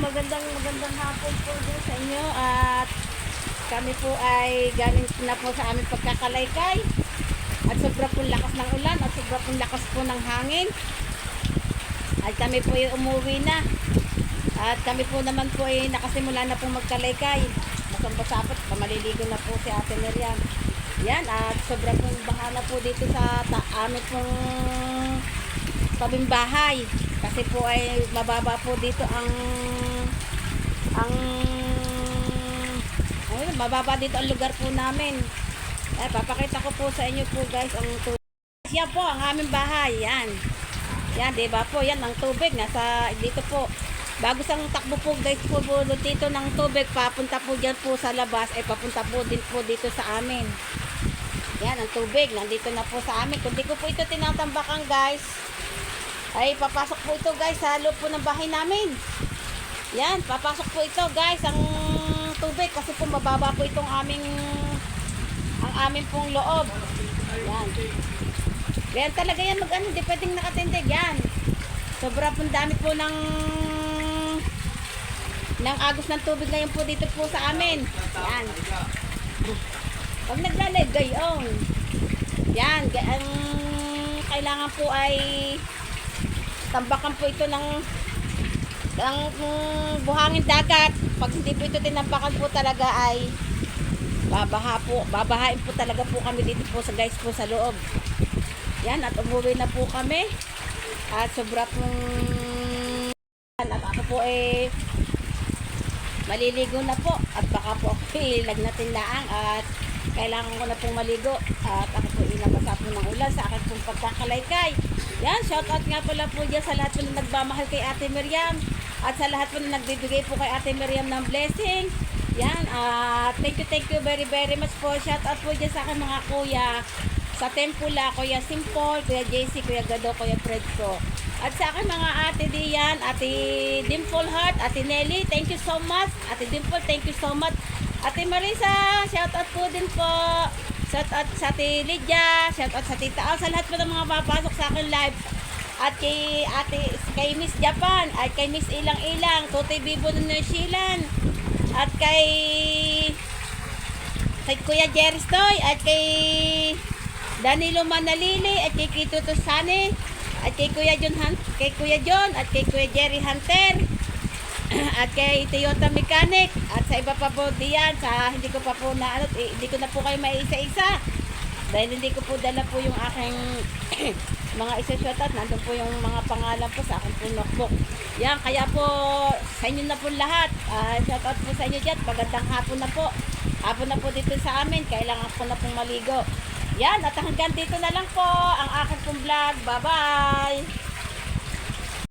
magandang magandang hapon po din sa inyo. At kami po ay galing na po sa aming pagkakalaykay. At sobra po lakas ng ulan at sobra po lakas po ng hangin. At kami po ay umuwi na. At kami po naman po ay nakasimula na pong magkalaykay. Basang basapat pamaliligo na po si Ate Miriam. Yan at sobra pong bahala po dito sa ta amin pong tabing bahay. Kasi po ay mababa po dito ang ang ayun, mababa dito ang lugar po namin. Eh, papakita ko po sa inyo po guys ang tubig. Yan po ang aming bahay yan. Yan di ba po? Yan ang tubig nasa dito po. Bago sang takbo po guys po, po dito ng tubig papunta po dyan po sa labas ay papunta po din po dito sa amin. Yan ang tubig nandito na po sa amin. Kung di ko po ito tinatambakan guys ay papasok po ito guys sa loob po ng bahay namin yan papasok po ito guys ang tubig kasi po mababa po itong aming ang aming pong loob. Yan. Yan talaga yan mag ano di pwedeng nakatindig yan. Sobra pong dami po ng ng agos ng tubig ngayon po dito po sa amin. Yan. Pag naglalag gayon yan ang kailangan po ay tambakan po ito ng ng mm, buhangin dagat. Pag hindi po ito tinampakan po talaga ay babaha po, babahain po talaga po kami dito po sa guys po sa loob. Yan, at umuwi na po kami. At sobra pong at ako po eh maliligo na po at baka po ako ilagnatin laang at kailangan ko na pong maligo at ako po inabasa po ng ulan sa akin pong pagkakalaykay yan, shout out nga pala po dyan sa lahat po na nagmamahal kay Ate Miriam at sa lahat po na nagbibigay po kay Ate Miriam ng blessing yan, at thank you, thank you very very much po shout out po dyan sa akin mga kuya sa Tempula, Kuya Simple, Kuya JC, Kuya Gado, Kuya Fred po. At sa akin mga ate diyan, Ate Dimple Heart, Ate Nelly, thank you so much. Ate Dimple, thank you so much. Ate Marisa, shout out po din po. Shout out sa Ate Lydia, shout out sa Tita Al, sa lahat po ng mga papasok sa akin live. At kay Ate, kay Miss Japan, at kay Miss Ilang Ilang, Totoy Bibo ng Zealand, at kay kay Kuya Jerry Stoy, at kay Danilo Manalili, at kay Kito Tosane, at kay Kuya John Han, kay Kuya John, at kay Kuya Jerry Hunter, at kay Toyota Mechanic, at sa iba pa po diyan, sa hindi ko pa po na, ano, eh, hindi ko na po kayo maisa-isa. Dahil hindi ko po dala po yung aking mga isa-shoutout, nandun po yung mga pangalan po sa aking po notebook. Yan, kaya po sa inyo na po lahat, ah, shoutout po sa inyo dyan, magandang hapon na po. Hapon na po dito sa amin, kailangan po na pong maligo. Yan, at hanggang dito na lang po ang aking pong vlog. Bye-bye!